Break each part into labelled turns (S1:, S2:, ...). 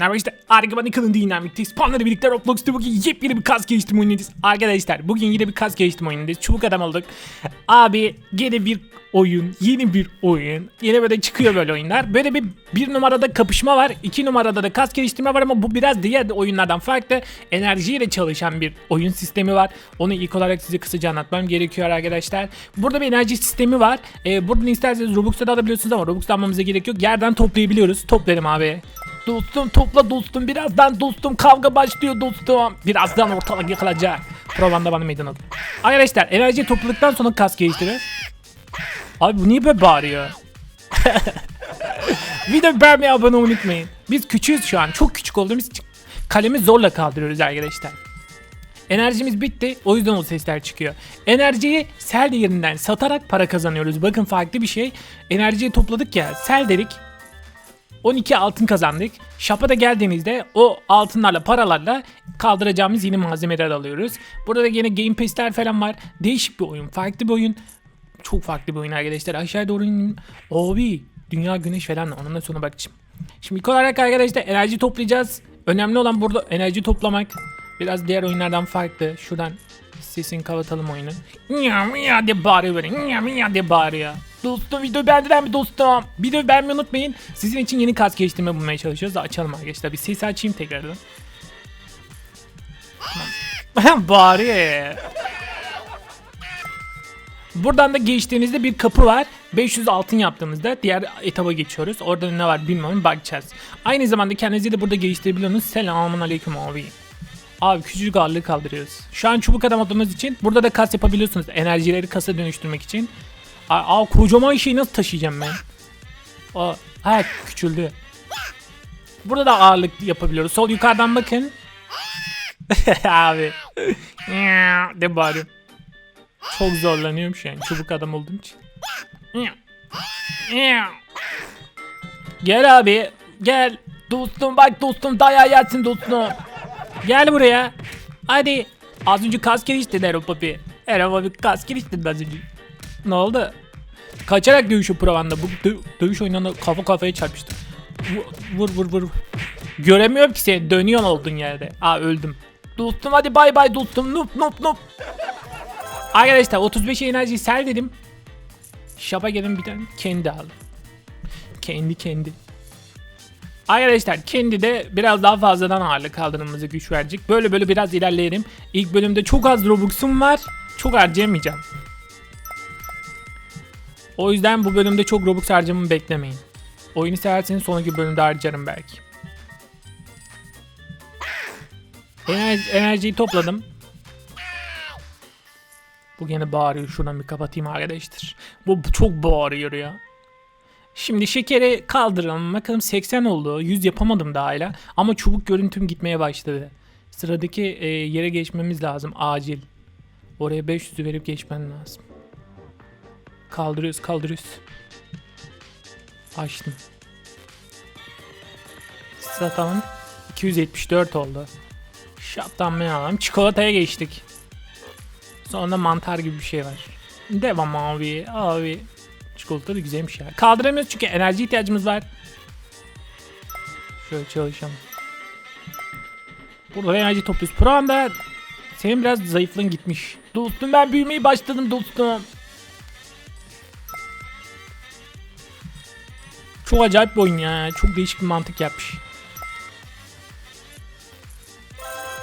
S1: Merhaba işte Argıman Nickle'ın dinamikteyiz. Panlarla birlikte Roblox'ta bugün yepyeni bir kas geliştirme oyunundayız. Arkadaşlar bugün yine bir kas geliştirme oyunundayız. Çubuk adam olduk. Abi gene bir oyun, yeni bir oyun. Yine böyle çıkıyor böyle oyunlar. Böyle bir bir numarada kapışma var. iki numarada da kas geliştirme var ama bu biraz diğer oyunlardan farklı. Enerjiyle çalışan bir oyun sistemi var. Onu ilk olarak size kısaca anlatmam gerekiyor arkadaşlar. Burada bir enerji sistemi var. Ee, buradan isterseniz Robux'ta da alabiliyorsunuz ama Robux'ta almamıza gerek yok. Yerden toplayabiliyoruz. Toplarım abi. Dostum topla dostum birazdan dostum kavga başlıyor dostum. Birazdan ortalık yıkılacak. Provanda bana meydan okuyun. Arkadaşlar enerji topladıktan sonra kas geliştirir. Abi bu niye böyle bağırıyor? Video beğenmeyi abone olmayı unutmayın. Biz küçüğüz şu an. Çok küçük olduğumuz kalemi zorla kaldırıyoruz arkadaşlar. Enerjimiz bitti. O yüzden o sesler çıkıyor. Enerjiyi sel yerinden satarak para kazanıyoruz. Bakın farklı bir şey. Enerjiyi topladık ya. Sel dedik. 12 altın kazandık. Shop'a da geldiğimizde o altınlarla paralarla kaldıracağımız yeni malzemeler alıyoruz. Burada da yine Game Pass'ler falan var. Değişik bir oyun. Farklı bir oyun. Çok farklı bir oyun arkadaşlar. Aşağıya doğru ineyim. Abi dünya güneş falan onun da sonra bakacağım. Şimdi ilk olarak arkadaşlar enerji toplayacağız. Önemli olan burada enerji toplamak. Biraz diğer oyunlardan farklı. Şuradan sesini kapatalım oyunu. Nya nya diye bağırıyor böyle. Nya nya diye bağırıyor. Dostum video beğendiler mi dostum? Video beğenmeyi unutmayın. Sizin için yeni kas geliştirme bulmaya çalışıyoruz. Açalım arkadaşlar. Bir ses açayım tekrardan. Bağırıyor ya. Buradan da geçtiğimizde bir kapı var. 500 altın yaptığımızda diğer etaba geçiyoruz. Orada ne var bilmiyorum bakacağız. Aynı zamanda kendinizi de burada geliştirebiliyorsunuz. Selamun aleyküm abi. Abi küçücük ağırlığı kaldırıyoruz. Şu an çubuk adam olduğumuz için burada da kas yapabiliyorsunuz. Enerjileri kasa dönüştürmek için. Aa, kocaman şeyi nasıl taşıyacağım ben? Aa, ha küçüldü. Burada da ağırlık yapabiliyoruz. Sol yukarıdan bakın. abi. de bari. Çok zorlanıyorum şu an çubuk adam olduğum için. Gel abi. Gel. Dostum bak dostum dayağı yersin dostum. Gel buraya. Hadi. Az önce kas geliştirdi Ero Papi. Ero Papi kas geliştirdi az önce. Ne oldu? Kaçarak dövüşü Provan'da. Bu dö- dövüş oyununda kafa kafaya çarpıştı. Vu- Vur vur vur. Göremiyorum ki seni. Dönüyorsun oldun yerde. Aa öldüm. Dostum hadi bay bay dostum. Nup nup nup. Arkadaşlar 35 enerjiyi sel dedim. Şapa gelin bir tane kendi al. Kendi kendi. Arkadaşlar kendi de biraz daha fazladan ağırlık kaldırmamıza güç verecek. Böyle böyle biraz ilerleyelim. İlk bölümde çok az Robux'um var. Çok harcayamayacağım. O yüzden bu bölümde çok Robux harcamamı beklemeyin. Oyunu severseniz sonraki bölümde harcarım belki. Ener- enerjiyi topladım. Bu gene bağırıyor. Şuradan bir kapatayım arkadaşlar. Bu çok bağırıyor ya. Şimdi şekeri kaldıralım. Bakalım 80 oldu. 100 yapamadım daha hala. Ama çubuk görüntüm gitmeye başladı. Sıradaki e, yere geçmemiz lazım. Acil. Oraya 500'ü verip geçmen lazım. Kaldırıyoruz kaldırıyoruz. Açtım. Satalım. 274 oldu. Şaptanmayı alalım. Çikolataya geçtik. Sonra mantar gibi bir şey var. Devam abi. Abi. Çikolata da güzelmiş ya. Kaldıramıyoruz çünkü enerji ihtiyacımız var. Şöyle çalışalım. Burada enerji topluyoruz. Pro anda senin biraz zayıflığın gitmiş. Dostum ben büyümeye başladım dostum. Çok acayip bir oyun ya. Çok değişik bir mantık yapmış.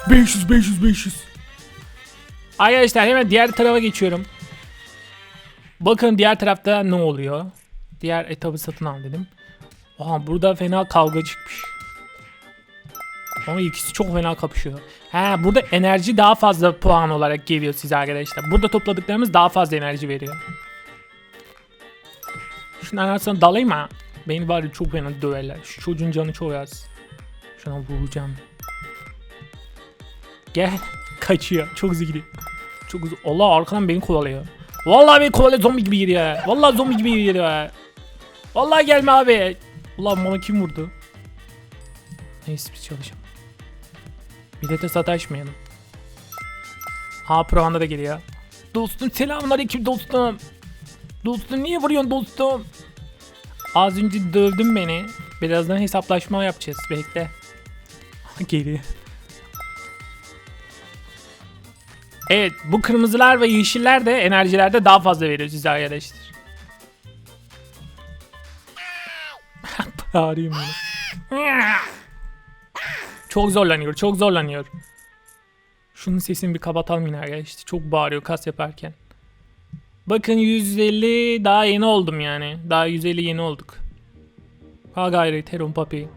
S1: 500 500 500. Arkadaşlar hemen diğer tarafa geçiyorum. Bakın diğer tarafta ne oluyor. Diğer etabı satın al dedim. Aha burada fena kavga çıkmış. Ama ikisi çok fena kapışıyor. He burada enerji daha fazla puan olarak geliyor size arkadaşlar. Burada topladıklarımız daha fazla enerji veriyor. Şundan arasına dalayım ha. Beni bari çok fena döverler. Şu çocuğun canı çok az. Şuna vuracağım. Gel. Kaçıyor. Çok gidiyor. Çok hızlı. Allah arkadan beni kovalıyor. Vallahi beni kovalıyor zombi gibi geliyor. Vallahi zombi gibi geliyor. Vallahi gelme abi. Ulan bana kim vurdu? Neyse biz çalışalım. Millete sataşmayalım. Ha Prohan'da da geliyor. Dostum selamünaleyküm dostum. Dostum niye vuruyorsun dostum? Az önce dövdün beni. Birazdan hesaplaşma yapacağız bekle. Geri. Evet bu kırmızılar ve yeşiller de enerjilerde daha fazla veriyor size arkadaşlar. Bağırayım bunu. Çok zorlanıyor, çok zorlanıyor. Şunun sesini bir kapatalım yine arkadaşlar. Çok bağırıyor kas yaparken. Bakın 150 daha yeni oldum yani. Daha 150 yeni olduk. Ha gayret Heron Papi.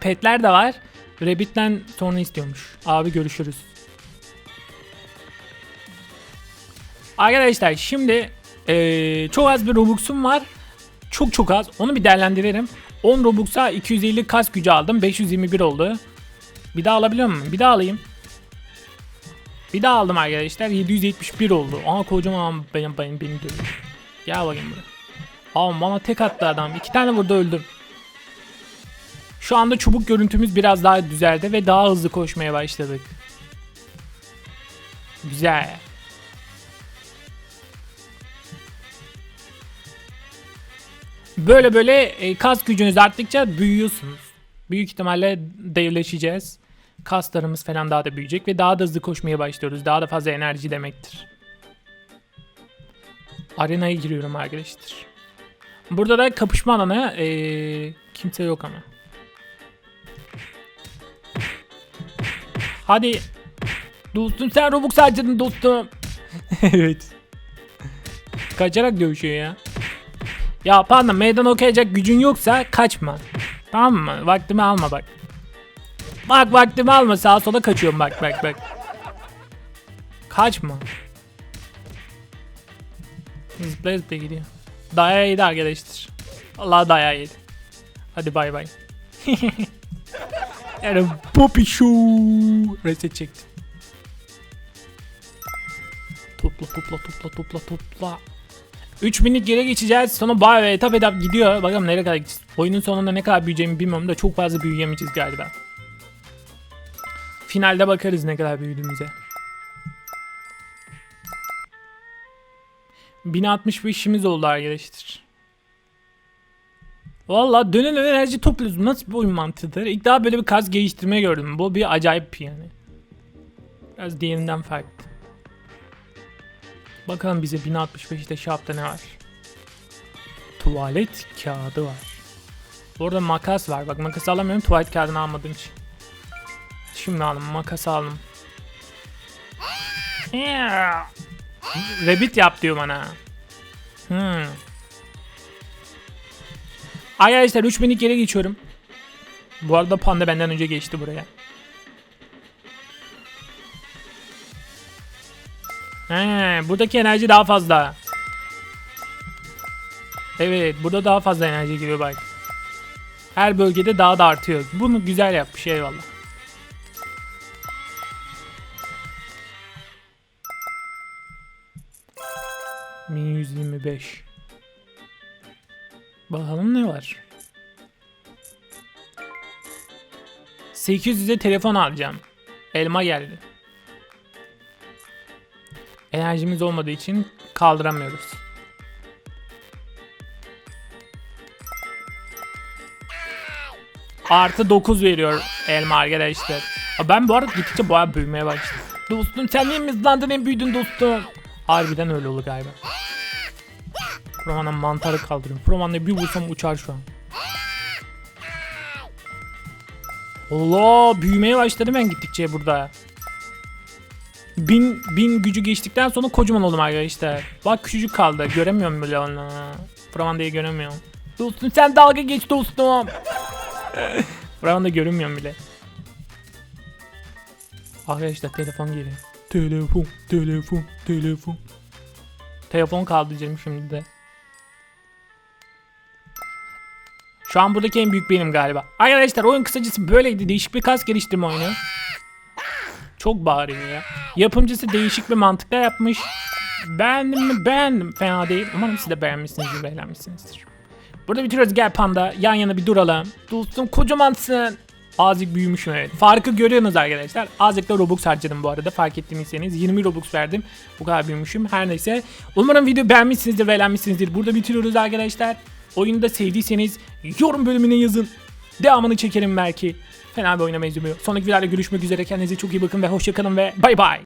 S1: Petler de var. Rabbit'ten sonra istiyormuş. Abi görüşürüz. Arkadaşlar şimdi eee, çok az bir Robux'um var. Çok çok az. Onu bir değerlendirelim. 10 Robux'a 250 kas gücü aldım. 521 oldu. Bir daha alabiliyor muyum? Bir daha alayım. Bir daha aldım arkadaşlar. 771 oldu. Aa kocaman benim benim beni dövüyor. Gel bakayım buraya. Aa bana tek attı adam. İki tane burada öldüm. Şu anda çubuk görüntümüz biraz daha düzeldi ve daha hızlı koşmaya başladık. Güzel. Böyle böyle e, kas gücünüz arttıkça büyüyorsunuz. Büyük ihtimalle devleşeceğiz. Kaslarımız falan daha da büyüyecek ve daha da hızlı koşmaya başlıyoruz. Daha da fazla enerji demektir. Arenaya giriyorum arkadaşlar. Burada da kapışma alanı e, kimse yok ama. Hadi. Dostum sen Robux harcadın dostum. evet. Kaçarak dövüşüyor ya. Ya pardon meydan okuyacak gücün yoksa kaçma. Tamam mı? Vaktimi alma bak. Bak vaktimi alma sağa sola kaçıyorum bak bak bak. Kaçma. Zıplaya zıplaya gidiyor. Daya yedi arkadaşlar. Allah daya yedi. Hadi bay bay. yani Poppy Show. Reset çektim. Topla topla topla topla topla. 3 binlik geri geçeceğiz. Sonra bayağı etap etap gidiyor. Bakalım nereye kadar gideceğiz. Oyunun sonunda ne kadar büyüyeceğimi bilmiyorum da çok fazla büyüyemeyeceğiz galiba. Finalde bakarız ne kadar büyüdüğümüze. 1065'imiz oldu arkadaşlar. Valla dönen enerji topluyoruz. Nasıl bir oyun mantığıdır? İlk daha böyle bir kaz geliştirme gördüm. Bu bir acayip yani. Biraz diğerinden farklı. Bakalım bize 1065'te şapta ne var? Tuvalet kağıdı var. Bu arada makas var. Bak makas alamıyorum tuvalet kağıdını almadığım için. Şimdi aldım makas aldım. Rabbit yap diyor bana. Hmm. Arkadaşlar 3000'lik yere geçiyorum. Bu arada panda benden önce geçti buraya. He, buradaki enerji daha fazla. Evet, burada daha fazla enerji giriyor bak. Her bölgede daha da artıyor. Bunu güzel yapmış eyvallah. Mi 125. Bakalım ne var. 800'e telefon alacağım. Elma geldi. Enerjimiz olmadığı için kaldıramıyoruz. Artı 9 veriyor elma arkadaşlar. Ben bu arada gittikçe bayağı büyümeye başladım. Dostum sen niye hızlandın en büyüdün dostum. Harbiden öyle oldu galiba. Proman'a mantarı kaldırıyorum. Proman'la bir vursam uçar şu an. Allah büyümeye başladım ben gittikçe burada. Bin, bin gücü geçtikten sonra kocaman oldum arkadaşlar. Bak küçücük kaldı. Göremiyorum bile onu. Pramanda'yı göremiyorum. Dostum sen dalga geç dostum. Pramanda görünmüyorum bile. Arkadaşlar telefon geliyor. Telefon, telefon, telefon. Telefon kaldıracağım şimdi de. Şu an buradaki en büyük benim galiba. Arkadaşlar oyun kısacası böyleydi. Değişik bir kas geliştirme oyunu. Çok bağırıyor ya. Yapımcısı değişik bir mantıkla yapmış. Beğendim mi? Beğendim. Fena değil. Umarım siz de beğenmişsinizdir, beğenmişsinizdir. Burada bitiriyoruz. Gel panda. Yan yana bir duralım. Dostum kocamansın. Azıcık büyümüşüm evet. Farkı görüyorsunuz arkadaşlar. Azıcık da Robux harcadım bu arada. Fark ettiyseniz 20 Robux verdim. Bu kadar büyümüşüm. Her neyse. Umarım video beğenmişsinizdir ve eğlenmişsinizdir. Burada bitiriyoruz arkadaşlar. Oyunu da sevdiyseniz yorum bölümüne yazın. Devamını çekerim belki. Fena bir oyuna benziyor. Sonraki videoda görüşmek üzere. Kendinize çok iyi bakın ve hoşçakalın ve bay bay.